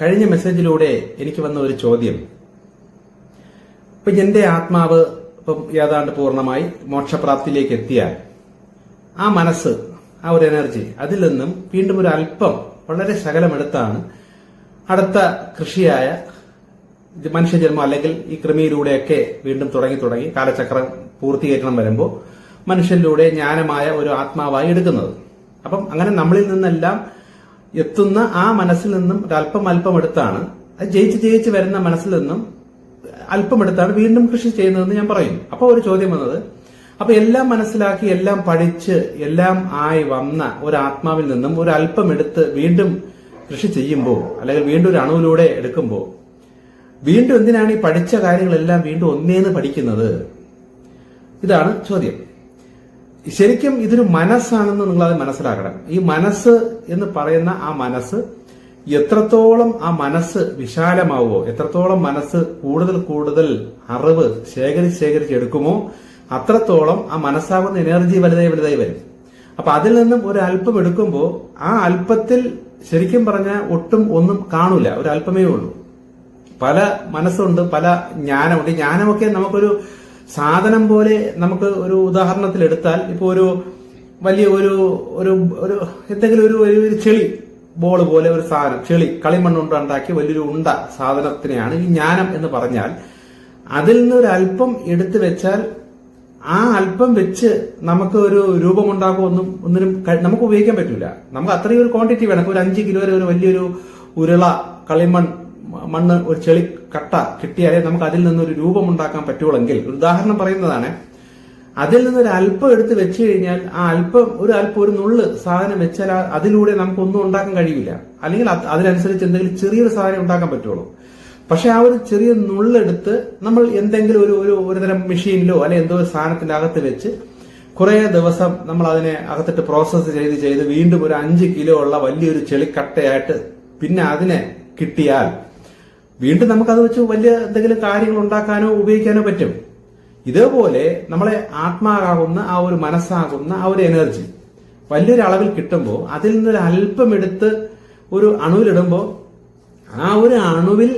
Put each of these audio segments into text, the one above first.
കഴിഞ്ഞ മെസ്സേജിലൂടെ എനിക്ക് വന്ന ഒരു ചോദ്യം. ഇപ്പൊ എന്റെ ആത്മാവ് ഇപ്പം ഏതാണ്ട് പൂർണമായി മോക്ഷപ്രാപ്തിയിലേക്ക് എത്തിയാൽ ആ മനസ്സ് ആ ഒരു എനർജി അതിൽ നിന്നും വീണ്ടും ഒരു അല്പം വളരെ ശകലമെടുത്താണ് അടുത്ത കൃഷിയായ മനുഷ്യജന്മം അല്ലെങ്കിൽ ഈ കൃമിയിലൂടെയൊക്കെ വീണ്ടും തുടങ്ങി തുടങ്ങി കാലചക്രം പൂർത്തീകരണം വരുമ്പോൾ മനുഷ്യനിലൂടെ ജ്ഞാനമായ ഒരു ആത്മാവായി എടുക്കുന്നത്. അപ്പം അങ്ങനെ നമ്മളിൽ നിന്നെല്ലാം എത്തുന്ന ആ മനസ്സിൽ നിന്നും ഒരല്പം അല്പം എടുത്താണ് ജയിച്ച് ജയിച്ച് വരുന്ന മനസ്സിൽ നിന്നും അല്പം എടുത്താണ് വീണ്ടും കൃഷി ചെയ്യുന്നതെന്ന് ഞാൻ പറയും അപ്പോൾ ഒരു ചോദ്യം വന്നത് അപ്പൊ എല്ലാം മനസ്സിലാക്കി എല്ലാം പഠിച്ച് എല്ലാം ആയി വന്ന ഒരു ആത്മാവിൽ നിന്നും ഒരു അല്പം എടുത്ത് വീണ്ടും കൃഷി ചെയ്യുമ്പോൾ അല്ലെങ്കിൽ വീണ്ടും ഒരു അണുവിലൂടെ എടുക്കുമ്പോൾ വീണ്ടും എന്തിനാണ് ഈ പഠിച്ച കാര്യങ്ങളെല്ലാം വീണ്ടും ഒന്നേന്ന് പഠിക്കുന്നത്? ഇതാണ് ചോദ്യം. ശരിക്കും ഇതൊരു മനസ്സാണെന്ന് നിങ്ങൾ അത് മനസ്സിലാക്കണം. ഈ മനസ്സ് എന്ന് പറയുന്ന ആ മനസ്സ് എത്രത്തോളം ആ മനസ്സ് വിശാലമാവുമോ എത്രത്തോളം മനസ്സ് കൂടുതൽ കൂടുതൽ അറിവ് ശേഖരിച്ച് ശേഖരിച്ച് എടുക്കുമോ അത്രത്തോളം ആ മനസ്സാകുന്ന എനർജി വലുതായി വലുതായി വരും. അപ്പൊ അതിൽ നിന്നും ഒരു അല്പം എടുക്കുമ്പോൾ ആ അല്പത്തിൽ ശരിക്കും പറഞ്ഞാൽ ഒട്ടും ഒന്നും കാണൂല. ഒരു അല്പമേ ഉള്ളൂ. പല മനസ്സുണ്ട് പല ജ്ഞാനമുണ്ട്. ജ്ഞാനമൊക്കെ നമുക്കൊരു സാധനം പോലെ നമുക്ക് ഒരു ഉദാഹരണത്തിൽ എടുത്താൽ ഇപ്പൊ ഒരു വലിയ ഒരു ഒരു ഒരു എന്തെങ്കിലും ഒരു ഒരു ചെളി ബോൾ പോലെ ഒരു സാധനം ചെളി കളിമണ്ണുണ്ട് ഉണ്ടാക്കിയ വലിയൊരു ഉണ്ട സാധനത്തിനെയാണ് ഈ ജ്ഞാനം എന്ന് പറഞ്ഞാൽ. അതിൽ നിന്ന് ഒരു അല്പം എടുത്തു വെച്ചാൽ ആ അല്പം വെച്ച് നമുക്ക് ഒരു രൂപമുണ്ടാക്കുക ഒന്നും ഒന്നിനും നമുക്ക് ഉപയോഗിക്കാൻ പറ്റില്ല നമുക്ക് അത്രയും ഒരു ക്വാണ്ടിറ്റി വേണം. ഒരു അഞ്ച് കിലോ ഒരു വലിയൊരു ഉരുള കളിമൺ മണ്ണ് ഒരു ചെളി കട്ട കിട്ടിയാലേ നമുക്ക് അതിൽ നിന്നൊരു രൂപം ഉണ്ടാക്കാൻ പറ്റുള്ളെങ്കിൽ ഒരു ഉദാഹരണം പറയുന്നതാണ് അതിൽ നിന്ന് ഒരു അല്പം എടുത്ത് വെച്ച് കഴിഞ്ഞാൽ ആ അല്പം ഒരു അല്പം ഒരു നുള്ള് സാധനം വെച്ചാൽ അതിലൂടെ നമുക്ക് ഒന്നും ഉണ്ടാക്കാൻ കഴിയില്ല. അല്ലെങ്കിൽ അത് അതിനനുസരിച്ച് എന്തെങ്കിലും ചെറിയൊരു സാധനം ഉണ്ടാക്കാൻ പറ്റുള്ളൂ പക്ഷെ ആ ഒരു ചെറിയ നുള്ളെടുത്ത് നമ്മൾ എന്തെങ്കിലും ഒരു ഒരു ഒരുതരം മെഷീനിലോ അല്ലെ എന്തോ ഒരു സാധനത്തിന്റെ അകത്ത് വെച്ച് കുറെ ദിവസം നമ്മൾ അതിനെ അകത്തിട്ട് പ്രോസസ്സ് ചെയ്ത് ചെയ്ത് വീണ്ടും ഒരു അഞ്ച് കിലോ ഉള്ള വലിയൊരു ചെളിക്കട്ടയായിട്ട് പിന്നെ അതിനെ കിട്ടിയാൽ വീണ്ടും നമുക്കത് വെച്ച് വലിയ എന്തെങ്കിലും കാര്യങ്ങൾ ഉണ്ടാക്കാനോ ഉപയോഗിക്കാനോ പറ്റും. ഇതേപോലെ നമ്മളെ ആത്മാകാകുന്ന ആ ഒരു മനസ്സാകുന്ന ആ ഒരു എനർജി വലിയൊരു അളവിൽ കിട്ടുമ്പോൾ അതിൽ നിന്നൊരു അല്പം എടുത്ത് ഒരു അണുവിലിടുമ്പോൾ ആ ഒരു അണുവിൽ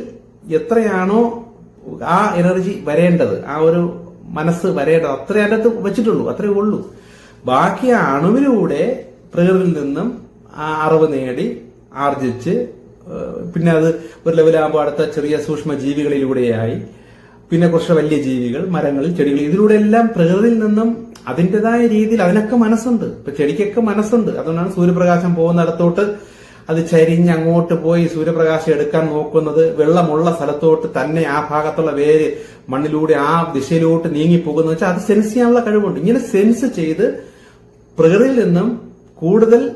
എത്രയാണോ ആ എനർജി വരേണ്ടത് ആ ഒരു മനസ്സ് വരേണ്ടത് അത്രേ അതിനകത്ത് വെച്ചിട്ടുള്ളൂ അത്രേ ഉള്ളൂ. ബാക്കി ആ അണുവിലൂടെ പ്രകൃതിയിൽ നിന്നും ആ അറിവ് നേടി ആർജിച്ച് പിന്നെ അത് ഒരു ലെവലാകുമ്പോൾ അടുത്ത ചെറിയ സൂക്ഷ്മ ജീവികളിലൂടെയായി പിന്നെ കുറച്ച് വലിയ ജീവികൾ മരങ്ങൾ ചെടികൾ. ഇതിലൂടെ എല്ലാം പ്രകൃതിയിൽ നിന്നും അതിന്റെതായ രീതിയിൽ അതിനൊക്കെ മനസ്സുണ്ട്. ഇപ്പൊ ചെടിക്കൊക്കെ മനസ്സുണ്ട്. അതുകൊണ്ടാണ് സൂര്യപ്രകാശം പോകുന്നിടത്തോട്ട് അത് ചരിഞ്ഞ് അങ്ങോട്ട് പോയി സൂര്യപ്രകാശം എടുക്കാൻ നോക്കുന്നത്. വെള്ളമുള്ള സ്ഥലത്തോട്ട് തന്നെ ആ ഭാഗത്തുള്ള വേര് മണ്ണിലൂടെ ആ ദിശയിലോട്ട് നീങ്ങിപ്പോകുന്ന വെച്ചാൽ അത് സെൻസ് ചെയ്യാനുള്ള കഴിവുണ്ട്. ഇങ്ങനെ സെൻസ് ചെയ്ത് പ്രകൃതിയിൽ നിന്നും കൂടുതൽ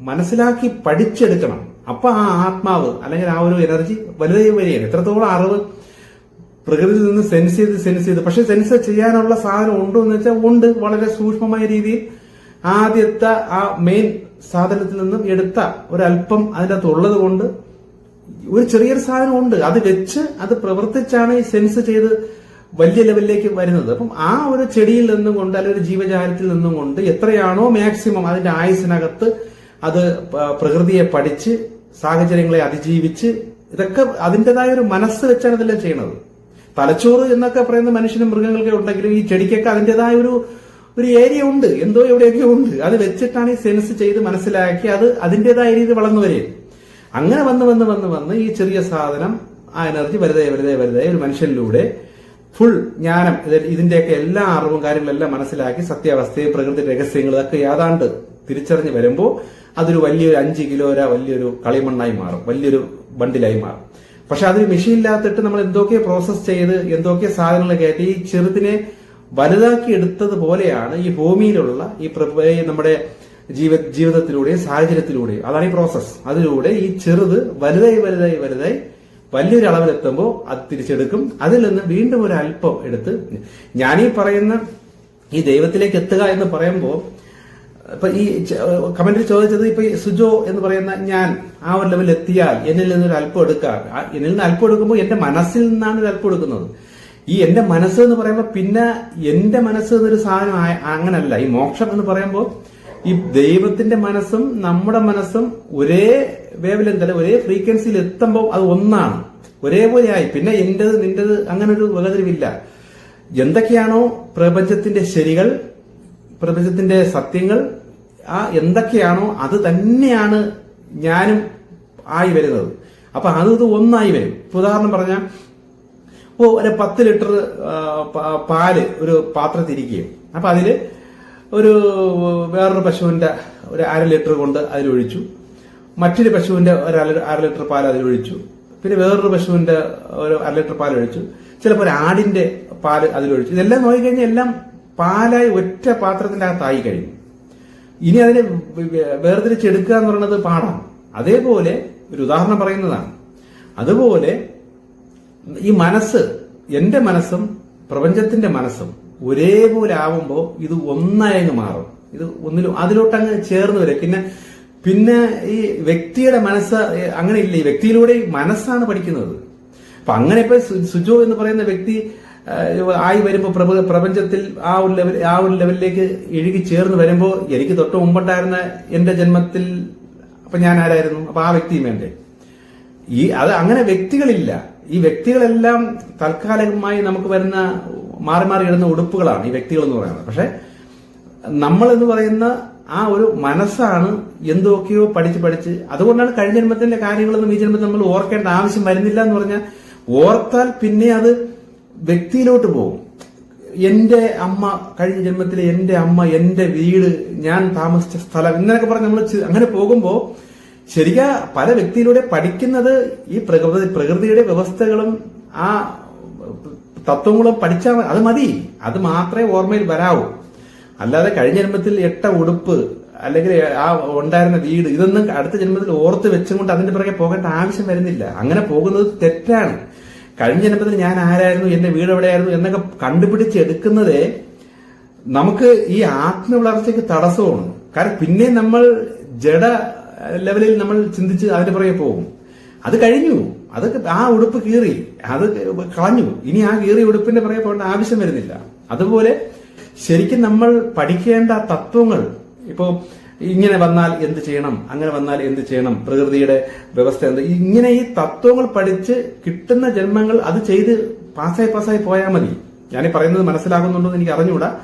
മനസ്സിലാക്കി പഠിച്ചെടുക്കണം. അപ്പൊ ആ ആത്മാവ് അല്ലെങ്കിൽ ആ ഒരു എനർജി വലുതായി വരികയാണ്. എത്രത്തോളം അറിവ് പ്രകൃതിയിൽ നിന്ന് സെൻസ് ചെയ്ത് സെൻസ് ചെയ്ത്. പക്ഷെ സെൻസ് ചെയ്യാനുള്ള സാധനം ഉണ്ടോ എന്ന് വെച്ചാൽ ഉണ്ട്. വളരെ സൂക്ഷ്മമായ രീതിയിൽ ആദ്യത്തെ ആ മെയിൻ സാധനത്തിൽ നിന്നും എടുത്ത ഒരല്പം അതിനകത്ത് ഉള്ളത് കൊണ്ട് ഒരു ചെറിയൊരു സാധനം ഉണ്ട്. അത് വെച്ച് അത് പ്രവർത്തിച്ചാണ് ഈ സെൻസ് ചെയ്ത് വലിയ ലെവലിലേക്ക് വരുന്നത്. അപ്പം ആ ഒരു ചെടിയിൽ നിന്നും കൊണ്ട് അല്ലെങ്കിൽ ഒരു ജീവജാലത്തിൽ നിന്നും കൊണ്ട് എത്രയാണോ മാക്സിമം അതിന്റെ ആയുസിനകത്ത് അത് പ്രകൃതിയെ പഠിച്ച് സാഹചര്യങ്ങളെ അതിജീവിച്ച് ഇതൊക്കെ അതിന്റെതായ ഒരു മനസ്സ് വെച്ചാണ് ഇതെല്ലാം ചെയ്യണത്. തലച്ചോറ് എന്നൊക്കെ പറയുന്ന മനുഷ്യനും മൃഗങ്ങൾക്കേ ഉണ്ടെങ്കിലും ഈ ചെടിക്കൊക്കെ അതിന്റെതായ ഒരു ഒരു ഏരിയ ഉണ്ട്. എന്തോ എവിടെയൊക്കെ ഉണ്ട്. അത് വെച്ചിട്ടാണ് ഈ സെൻസ് ചെയ്ത് മനസ്സിലാക്കി അത് അതിന്റെതായ രീതി വളർന്നു വരെ അങ്ങനെ വന്ന് വന്ന് വന്ന് വന്ന് ഈ ചെറിയ സാധനം ആ എനർജി വലുതായി വലുതായി വലുതായി ഒരു മനുഷ്യനിലൂടെ ഫുൾ ജ്ഞാനം ഇത് ഇതിന്റെയൊക്കെ എല്ലാ അറിവും കാര്യങ്ങളെല്ലാം മനസ്സിലാക്കി സത്യാവസ്ഥയും പ്രകൃതി രഹസ്യങ്ങളും ഇതൊക്കെ ഏതാണ്ട് തിരിച്ചറിഞ്ഞ് വരുമ്പോൾ അതൊരു വലിയൊരു അഞ്ച് കിലോര വലിയൊരു കളിമണ്ണായി മാറും. വലിയൊരു ബണ്ടിലായി മാറും. പക്ഷെ അതൊരു മെഷീനിലാത്തിട്ട് നമ്മൾ എന്തൊക്കെ പ്രോസസ് ചെയ്ത് എന്തൊക്കെ സാധനങ്ങൾ കയറ്റി ഈ ചെറുതിനെ വലുതാക്കി എടുത്തതുപോലെയാണ് ഈ ഭൂമിയിലുള്ള ഈ നമ്മുടെ ജീവ ജീവിതത്തിലൂടെയും സാഹചര്യത്തിലൂടെയും. അതാണ് ഈ പ്രോസസ് അതിലൂടെ ഈ ചെറുത് വലുതായി വലുതായി വലുതായി വലിയൊരു അളവിലെത്തുമ്പോൾ അത് തിരിച്ചെടുക്കും. അതിൽ നിന്ന് വീണ്ടും ഒരു അല്പം എടുത്ത് ഞാനീ പറയുന്ന ഈ ദൈവത്തിലേക്ക് എത്തുക എന്ന് പറയുമ്പോൾ ഇപ്പൊ ഈ കമന്റിൽ ചോദിച്ചത് ഇപ്പൊ സുജോ എന്ന് പറയുന്ന ഞാൻ ആ ഒരു ലെവലിൽ എത്തിയാൽ എന്നിൽ നിന്നൊരു അല്പം എടുക്കുക എന്നിൽ നിന്ന് അല്പം എടുക്കുമ്പോൾ എന്റെ മനസ്സിൽ നിന്നാണ് ഒരു അല്പം എടുക്കുന്നത്. ഈ എന്റെ മനസ്സ് എന്ന് പറയുമ്പോൾ പിന്നെ എന്റെ മനസ്സ് എന്നൊരു സാധനം അങ്ങനല്ല. ഈ മോക്ഷം എന്ന് പറയുമ്പോൾ ഈ ദൈവത്തിന്റെ മനസ്സും നമ്മുടെ മനസ്സും ഒരേ വേവ് ഒരേ ഫ്രീക്വൻസിയിൽ എത്തുമ്പോൾ അത് ഒന്നാണ്. ഒരേപോലെയായി പിന്നെ എന്റേത് നിന്റേത് അങ്ങനെ ഒരു എന്തൊക്കെയാണോ പ്രപഞ്ചത്തിന്റെ ശരികൾ പ്രപഞ്ചത്തിന്റെ സത്യങ്ങൾ ആ എന്തൊക്കെയാണോ അത് തന്നെയാണ് ഞാനും ആയി വരുന്നത്. അപ്പൊ അത് ഇത് ഒന്നായി വരും. ഉദാഹരണം പറഞ്ഞാൽ ഇപ്പോ ഒരു പത്ത് ലിറ്റർ പാൽ ഒരു പാത്രത്തിരിക്കുകയും അപ്പൊ അതിൽ ഒരു വേറൊരു പശുവിന്റെ ഒരു അര ലിറ്റർ കൊണ്ട് അതിലൊഴിച്ചു മറ്റൊരു പശുവിന്റെ ഒരു അര ലിറ്റർ പാൽ അതിലൊഴിച്ചു പിന്നെ വേറൊരു പശുവിന്റെ ഒരു അര ലിറ്റർ പാൽ ഒഴിച്ചു. ചിലപ്പോൾ ഒരു ആടിന്റെ പാൽ അതിലൊഴിച്ചു ഇതെല്ലാം നോക്കിക്കഴിഞ്ഞാൽ എല്ലാം പാലായി ഒറ്റ പാത്രത്തിന്റെ അകത്തായി കഴിഞ്ഞു. ഇനി അതിനെ വേർതിരിച്ചെടുക്കുക എന്ന് പറയുന്നത് പാടാണ്. അതേപോലെ ഒരു ഉദാഹരണം പറയുന്നതാണ്. അതുപോലെ ഈ മനസ്സ് എന്റെ മനസ്സും പ്രപഞ്ചത്തിന്റെ മനസ്സും ഒരേപോലെ ആവുമ്പോൾ ഇത് ഒന്നായങ്ങ് മാറും. ഇത് ഒന്നിലും അതിലോട്ടങ്ങ് ചേർന്ന് വരും. പിന്നെ പിന്നെ ഈ വ്യക്തിയുടെ മനസ്സ് അങ്ങനെ ഇല്ല. ഈ വ്യക്തിയിലൂടെ മനസ്സാണ് പഠിക്കുന്നത്. അപ്പൊ അങ്ങനെ ഇപ്പൊ സുജോ എന്ന് പറയുന്ന വ്യക്തി ആയി വരുമ്പോൾ പ്രപ- പ്രപഞ്ചത്തിൽ ആ ഒരു ലെവൽ ആ ഒരു ലെവലിലേക്ക് എഴുകി ചേർന്ന് വരുമ്പോൾ എനിക്ക് തൊട്ട് മുമ്പുണ്ടായിരുന്ന എന്റെ ജന്മത്തിൽ അപ്പൊ ഞാൻ ആരായിരുന്നു? അപ്പൊ ആ വ്യക്തിയും വേണ്ടേ ഈ അത് അങ്ങനെ വ്യക്തികളില്ല. ഈ വ്യക്തികളെല്ലാം തൽക്കാലികമായി നമുക്ക് വരുന്ന മാറി മാറി ഇടുന്ന ഉടുപ്പുകളാണ് ഈ വ്യക്തികൾ എന്ന് പറയുന്നത്. പക്ഷെ നമ്മൾ എന്ന് പറയുന്ന ആ ഒരു മനസ്സാണ് എന്തൊക്കെയോ പഠിച്ച് പഠിച്ച് അതുകൊണ്ടാണ് കഴിഞ്ഞ ജന്മത്തിന്റെ കാര്യങ്ങളൊന്നും ഈ ജന്മത്തിൽ നമ്മൾ ഓർക്കേണ്ട ആവശ്യം വരുന്നില്ല എന്ന് പറഞ്ഞാൽ ഓർത്താൽ പിന്നെ അത് വ്യക്തിയിലോട്ട് പോകും. എന്റെ അമ്മ കഴിഞ്ഞ ജന്മത്തിൽ എന്റെ അമ്മ എന്റെ വീട് ഞാൻ താമസിച്ച സ്ഥലം ഇങ്ങനെയൊക്കെ പറഞ്ഞ് നമ്മൾ അങ്ങനെ പോകുമ്പോൾ ശരിക്കാ പല വ്യക്തിയിലൂടെ പഠിക്കുന്നത് ഈ പ്രകൃതി പ്രകൃതിയുടെ വ്യവസ്ഥകളും ആ തത്വങ്ങളും പഠിച്ചാൽ. അത് മതി. അത് മാത്രമേ ഓർമ്മയിൽ വരാവൂ. അല്ലാതെ കഴിഞ്ഞ ജന്മത്തിൽ എട്ട ഉടുപ്പ് അല്ലെങ്കിൽ ആ ഉണ്ടായിരുന്ന വീട് ഇതൊന്നും അടുത്ത ജന്മത്തിൽ ഓർത്ത് വെച്ചുകൊണ്ട് അതിന്റെ പിറകെ പോകേണ്ട ആവശ്യം വരുന്നില്ല. അങ്ങനെ പോകുന്നത് തെറ്റാണ്. കഴിഞ്ഞ ജന്മത്തിൽ ഞാൻ ആരായിരുന്നു എന്റെ വീട് എവിടെയായിരുന്നു എന്നൊക്കെ കണ്ടുപിടിച്ചെടുക്കുന്നത് നമുക്ക് ഈ ആത്മവളർച്ചയ്ക്ക് തടസ്സമാണ്. കാരണം പിന്നെ നമ്മൾ ജഡ ലെവലിൽ നമ്മൾ ചിന്തിച്ച് അതിന്റെ പുറകെ പോകും. അത് കഴിഞ്ഞു. അത് ആ ഉടുപ്പ് കീറി. അത് കളഞ്ഞു. ഇനി ആ കീറിയ ഉടുപ്പിന്റെ പുറകെ പോകേണ്ട ആവശ്യം വരുന്നില്ല. അതുപോലെ ശരിക്കും നമ്മൾ പഠിക്കേണ്ട തത്വങ്ങൾ ഇപ്പോ ഇങ്ങനെ വന്നാൽ എന്ത് ചെയ്യണം? അങ്ങനെ വന്നാൽ എന്ത് ചെയ്യണം? പ്രകൃതിയുടെ വ്യവസ്ഥ എന്ത്? ഇങ്ങനെ ഈ തത്വങ്ങൾ പഠിച്ച് കിട്ടുന്ന ജന്മങ്ങൾ അത് ചെയ്ത് പാസ്സായി പാസ്സായി പോയാൽ മതി. ഞാൻ പറയുന്നത് മനസ്സിലാകുന്നുണ്ടോ എന്ന് എനിക്ക് അറിഞ്ഞുകൂടാ.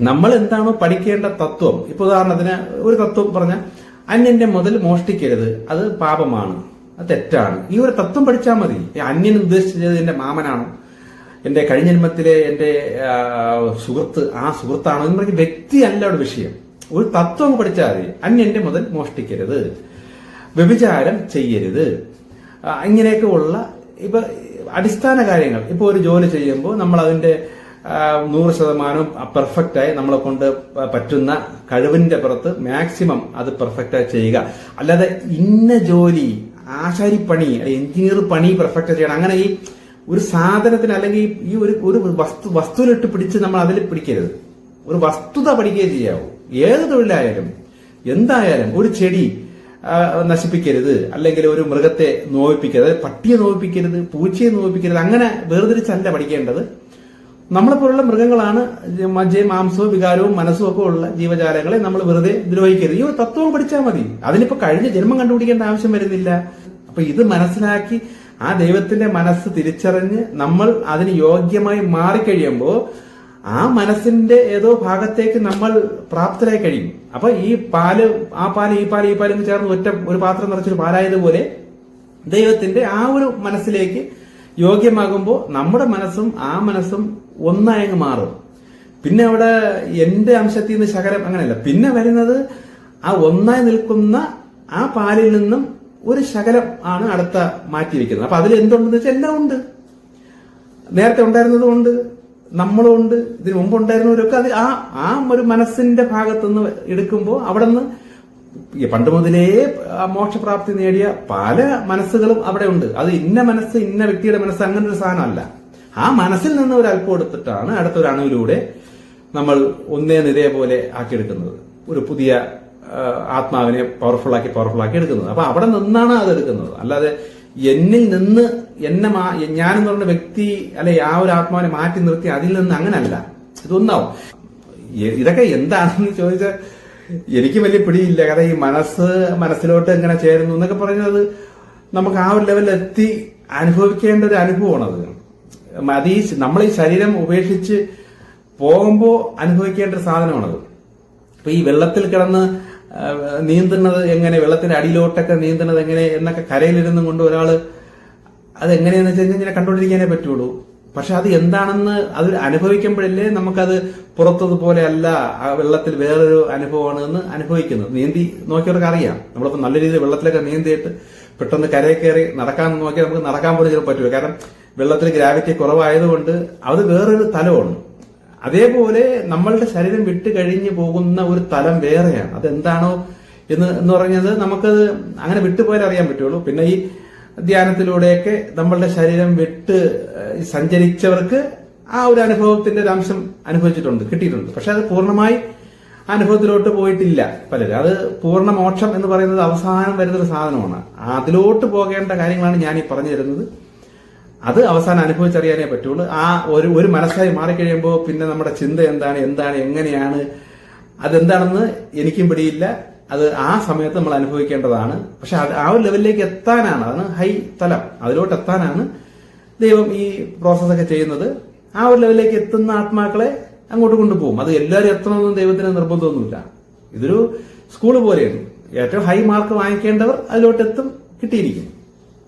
നമ്മൾ എന്താണോ പഠിക്കേണ്ട തത്വം. ഇപ്പൊ ഉദാഹരണത്തിന് ഒരു തത്വം പറഞ്ഞ അന്യന്റെ മുതൽ മോഷ്ടിക്കരുത്. അത് പാപമാണ്. അത് തെറ്റാണ്. ഈ ഒരു തത്വം പഠിച്ചാൽ മതി. അന്യൻ ഉദ്ദേശിച്ചത് എന്റെ മാമനാണോ. എന്റെ കഴിഞ്ഞ ജന്മത്തിലെ എന്റെ സുഹൃത്ത് ആ സുഹൃത്താണോ എന്ന് പറഞ്ഞ വ്യക്തിയല്ല ഒരു വിഷയം. ഒരു തത്വം പഠിച്ചാൽ മതി അന്യന്റെ മുതൽ മോഷ്ടിക്കരുത്. വ്യഭിചാരം ചെയ്യരുത്. ഇങ്ങനെയൊക്കെ ഉള്ള ഇപ്പൊ അടിസ്ഥാന കാര്യങ്ങൾ. ഇപ്പൊ ഒരു ജോലി ചെയ്യുമ്പോൾ നമ്മൾ അതിന്റെ നൂറ് ശതമാനം പെർഫെക്റ്റ് ആയി നമ്മളെ കൊണ്ട് പറ്റുന്ന കഴിവിന്റെ പുറത്ത് മാക്സിമം അത് പെർഫെക്റ്റായി ചെയ്യുക. അല്ലാതെ ഇന്ന ജോലി ആശാരിപ്പണി എഞ്ചിനീയർ പണി പെർഫെക്റ്റ് ചെയ്യണം. അങ്ങനെ ഈ ഒരു സാധനത്തിന് അല്ലെങ്കിൽ ഈ ഒരു ഒരു വസ്തു വസ്തുവിലിട്ട് പിടിച്ച് നമ്മൾ അതിൽ പിടിക്കരുത്. ഒരു വസ്തുത പഠിക്കുകയും ചെയ്യാവൂ. ഏത് തൊഴിലായാലും എന്തായാലും ഒരു ചെടി നശിപ്പിക്കരുത്. അല്ലെങ്കിൽ ഒരു മൃഗത്തെ നോവിപ്പിക്കരുത്. പട്ടിയെ നോവിപ്പിക്കരുത് പൂച്ചയെ നോവിപ്പിക്കരുത്. അങ്ങനെ വേർതിരിച്ചല്ല പഠിക്കേണ്ടത്. നമ്മളെപ്പോലുള്ള മൃഗങ്ങളാണ് മജ്ജയും മാംസവും വികാരവും മനസ്സും ഒക്കെ ഉള്ള ജീവജാലങ്ങളെ നമ്മൾ വെറുതെ ദ്രോഹിക്കരുത്. ഈ ഒരു തത്വം പഠിച്ചാൽ മതി. അതിനിപ്പോ കഴിഞ്ഞ ജന്മം കണ്ടുപിടിക്കേണ്ട ആവശ്യം വരുന്നില്ല. അപ്പൊ ഇത് മനസ്സിലാക്കി ആ ദൈവത്തിന്റെ മനസ്സ് തിരിച്ചറിഞ്ഞ് നമ്മൾ അതിന് യോഗ്യമായി മാറിക്കഴിയുമ്പോൾ ആ മനസ്സിന്റെ ഏതോ ഭാഗത്തേക്ക് നമ്മൾ പ്രാപ്തരായി കഴിയും. അപ്പൊ ഈ പാൽ ആ പാൽ ഈ പാൽ ഈ പാലും ചേർന്ന് ഒറ്റ ഒരു പാത്രം നിറച്ചൊരു പാലായതുപോലെ ദൈവത്തിന്റെ ആ ഒരു മനസ്സിലേക്ക് യോഗ്യമാകുമ്പോൾ നമ്മുടെ മനസ്സും ആ മനസ്സും ഒന്നായങ്ങ് മാറും. പിന്നെ അവിടെ എന്റെ അംശത്തിൽ നിന്ന് ശകലം അങ്ങനെയല്ല. പിന്നെ വരുന്നത് ആ ഒന്നായി നിൽക്കുന്ന ആ പാലിൽ നിന്നും ഒരു ശകലം ആണ് അടുത്ത മാറ്റി വെക്കുന്നത് അപ്പൊ അതിൽ എന്തുണ്ടെന്ന് വെച്ചാൽ എല്ലാം ഉണ്ട്. നേരത്തെ ഉണ്ടായിരുന്നതും ഉണ്ട് ഇതിനു മുമ്പ് ഉണ്ടായിരുന്നവരൊക്കെ അത് ആ ആ ഒരു മനസ്സിന്റെ ഭാഗത്തുനിന്ന് എടുക്കുമ്പോൾ അവിടെ നിന്ന് പണ്ട് മുതലേ മോക്ഷപ്രാപ്തി നേടിയ പല മനസ്സുകളും അവിടെ ഉണ്ട്. അത് ഇന്ന മനസ്സ് ഇന്ന വ്യക്തിയുടെ മനസ്സ് അങ്ങനെ ഒരു സാധനമല്ല. ആ മനസ്സിൽ നിന്ന് ഒരു അല്പം എടുത്തിട്ടാണ് അടുത്ത ഒരു അണുവിലൂടെ നമ്മൾ ഒന്നേ നിരയെ പോലെ ആക്കിയെടുക്കുന്നത്. ഒരു പുതിയ ആത്മാവിനെ പവർഫുൾ ആക്കി പവർഫുൾ ആക്കി എടുക്കുന്നത്. അപ്പൊ അവിടെ നിന്നാണ് അത് എടുക്കുന്നത് അല്ലാതെ എന്നിൽ നിന്ന് എന്നെ മാ- എന്ന് പറഞ്ഞ വ്യക്തി അല്ലെ ആ ഒരു ആത്മാവിനെ മാറ്റി നിർത്തി അതിൽ നിന്ന് അങ്ങനല്ല. ഇതൊന്നാവും. ഇതൊക്കെ എന്താണെന്ന് ചോദിച്ചാൽ എനിക്ക് വലിയ പിടിയില്ല. കാരണം ഈ മനസ്സ് മനസ്സിലോട്ട് എങ്ങനെ ചേരുന്നു എന്നൊക്കെ പറയുന്നത് നമുക്ക് ആ ഒരു ലെവലിൽ എത്തി അനുഭവിക്കേണ്ട ഒരു അനുഭവമാണത് അത്. ഈ നമ്മൾ ഈ ശരീരം ഉപേക്ഷിച്ച് പോകുമ്പോൾ അനുഭവിക്കേണ്ട ഒരു സാധനമാണത് അപ്പൊ ഈ വെള്ളത്തിൽ കിടന്ന് നീന്തുന്നത് എങ്ങനെ വെള്ളത്തിന്റെ അടിയിലോട്ടൊക്കെ നീന്തുന്നത് എങ്ങനെ എന്നൊക്കെ കരയിലിരുന്നും കൊണ്ട് ഒരാൾ അത് എങ്ങനെയാന്ന് വെച്ച് കഴിഞ്ഞാൽ കണ്ടുകൊണ്ടിരിക്കാനേ പറ്റുള്ളൂ. പക്ഷെ അത് എന്താണെന്ന് അത് അനുഭവിക്കുമ്പോഴല്ലേ നമുക്കത് പുറത്തതുപോലെ അല്ല ആ വെള്ളത്തിൽ വേറൊരു അനുഭവമാണ് എന്ന് അനുഭവിക്കുന്നത്. നീന്തി നോക്കിയവർക്ക് അറിയാം. നമ്മളിപ്പോൾ നല്ല രീതിയിൽ വെള്ളത്തിലൊക്കെ നീന്തിയിട്ട് പെട്ടെന്ന് കരയിൽ കയറി നടക്കാൻ നോക്കിയാൽ നമുക്ക് നടക്കാൻ പോലും ചിലപ്പോൾ പറ്റില്ല കാരണം വെള്ളത്തിൽ ഗ്രാവിറ്റി കുറവായതുകൊണ്ട് അത് വേറൊരു തലമാണ്. അതേപോലെ നമ്മളുടെ ശരീരം വിട്ട് കഴിഞ്ഞു പോകുന്ന ഒരു തലം വേറെയാണ്. അതെന്താണോ എന്ന് എന്ന് പറഞ്ഞത് നമുക്കത് അങ്ങനെ വിട്ടുപോയാലേ അറിയാൻ പറ്റുള്ളൂ. പിന്നെ ഈ ധ്യാനത്തിലൂടെയൊക്കെ നമ്മളുടെ ശരീരം വിട്ട് സഞ്ചരിച്ചവർക്ക് ആ ഒരു അനുഭവത്തിന്റെ ഒരു അംശം അനുഭവിച്ചിട്ടുണ്ട് കിട്ടിയിട്ടുണ്ട്. പക്ഷെ അത് പൂർണമായി അനുഭവത്തിലോട്ട് പോയിട്ടില്ല പലരും. അത് പൂർണ മോക്ഷം എന്ന് പറയുന്നത് അവസാനം വരുന്നൊരു സാധനമാണ്. അതിലോട്ട് പോകേണ്ട കാര്യങ്ങളാണ് ഞാൻ ഈ പറഞ്ഞു തരുന്നത്. അത് അവസാനം അനുഭവിച്ചറിയാനേ പറ്റുള്ളൂ. ആ ഒരു ഒരു മനസ്സായി മാറിക്കഴിയുമ്പോൾ പിന്നെ നമ്മുടെ ചിന്ത എന്താണ് എന്താണ് എങ്ങനെയാണ് അതെന്താണെന്ന് എനിക്കും പിടിയില്ല. അത് ആ സമയത്ത് നമ്മൾ അനുഭവിക്കേണ്ടതാണ്. പക്ഷെ ആ ഒരു ലെവലിലേക്ക് എത്താനാണ്. അതാണ് ഹൈ തലം. അതിലോട്ട് എത്താനാണ് ദൈവം ഈ പ്രോസസ്സൊക്കെ ചെയ്യുന്നത്. ആ ഒരു ലെവലിലേക്ക് എത്തുന്ന ആത്മാക്കളെ അങ്ങോട്ട് കൊണ്ടുപോകും. അത് എല്ലാവരും എത്തണമെന്നും ദൈവത്തിന് നിർബന്ധമൊന്നുമില്ല. ഇതൊരു സ്കൂൾ പോലെയാണ്. ഏറ്റവും ഹൈ മാർക്ക് വാങ്ങിക്കേണ്ടവർ അതിലോട്ട് എത്തും കിട്ടിയിരിക്കും.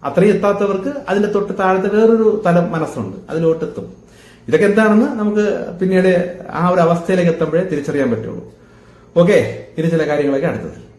അത്രയും എത്താത്തവർക്ക് അതിന്റെ തൊട്ട് താഴത്തെ വേറൊരു തലം മനസ്സുണ്ട്. അതിലോട്ട് എത്തും. ഇതൊക്കെ എന്താണെന്ന് നമുക്ക് പിന്നീട് ആ ഒരു അവസ്ഥയിലേക്ക് എത്തുമ്പോഴേ തിരിച്ചറിയാൻ പറ്റുള്ളൂ. ഓക്കെ ഇനി ചില കാര്യങ്ങളൊക്കെ അടുത്തത്.